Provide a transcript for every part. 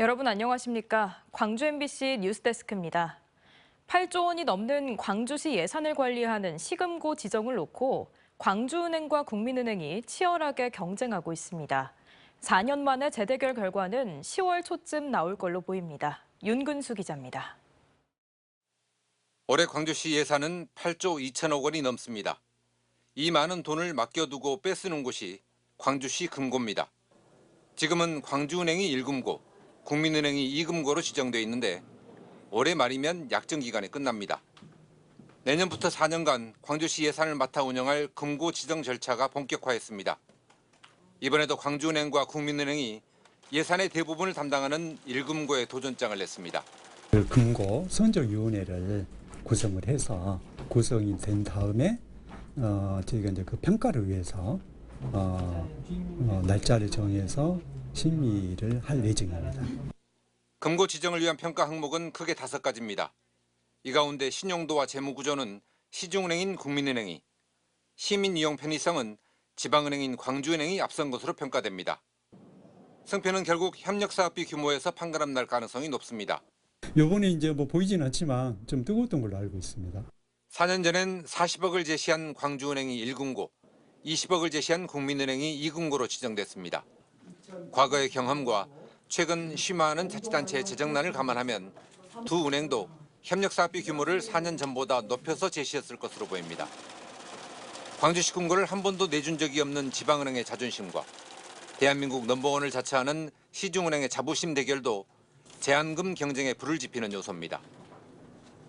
여러분 안녕하십니까? 광주 MBC 뉴스데스크입니다. 8조 원이 넘는 광주시 예산을 관리하는 시금고 지정을 놓고 광주은행과 국민은행이 치열하게 경쟁하고 있습니다. 4년 만에 재대결 결과는 10월 초쯤 나올 걸로 보입니다. 윤근수 기자입니다. 올해 광주시 예산은 8조 2천억 원이 넘습니다. 이 많은 돈을 맡겨두고 뺏쓰는 곳이 광주시 금고입니다. 지금은 광주은행이 1금고, 국민은행이 2금고로 지정돼 있는데 올해 말이면 약정 기간이 끝납니다. 내년부터 4년간 광주시 예산을 맡아 운영할 금고 지정 절차가 본격화했습니다. 이번에도 광주은행과 국민은행이 예산의 대부분을 담당하는 1금고에 도전장을 냈습니다. 그 금고 선정위원회를 구성을 해서 구성이 된 다음에 어, 저희가 이제 그 평가를 위해서 어, 어, 날짜를 정해서 심의를 할 예정입니다. 금고 지정을 위한 평가 항목은 크게 다섯 가지입니다. 이 가운데 신용도와 재무 구조는 시중은행인 국민은행이, 시민 이용 편의성은 지방은행인 광주은행이 앞선 것으로 평가됩니다. 승패는 결국 협력사업비 규모에서 판가름 날 가능성이 높습니다. 요번에 이제 뭐 보이진 않지만 좀 뜨거웠던 걸로 알고 있습니다. 4년 전엔 40억을 제시한 광주은행이 1금고, 20억을 제시한 국민은행이 2금고로 지정됐습니다. 과거의 경험과 최근 심화하는 자치단체의 재정난을 감안하면 두 은행도 협력사업비 규모를 4년 전보다 높여서 제시했을 것으로 보입니다. 광주시 금고를 한 번도 내준 적이 없는 지방은행의 자존심과 대한민국 넘버원을 자처하는 시중은행의 자부심 대결도 제한금 경쟁에 불을 지피는 요소입니다.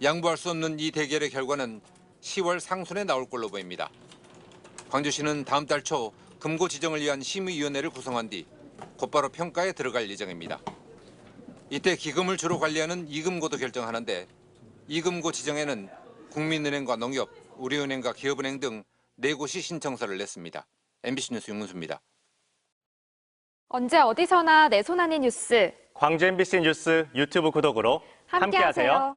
양보할 수 없는 이 대결의 결과는 10월 상순에 나올 걸로 보입니다. 광주시는 다음 달 초 금고 지정을 위한 심의위원회를 구성한 뒤 곧바로 평가에 들어갈 예정입니다. 이때 기금을 주로 관리하는 이금고도 결정하는데 이금고 지정에는 국민은행과 농협, 우리은행과 기업은행 등 네 곳이 신청서를 냈습니다. MBC 뉴스 윤문수입니다. 언제 어디서나 내 손 안의 뉴스 광주 MBC 뉴스 유튜브 구독으로 함께하세요. 함께하세요.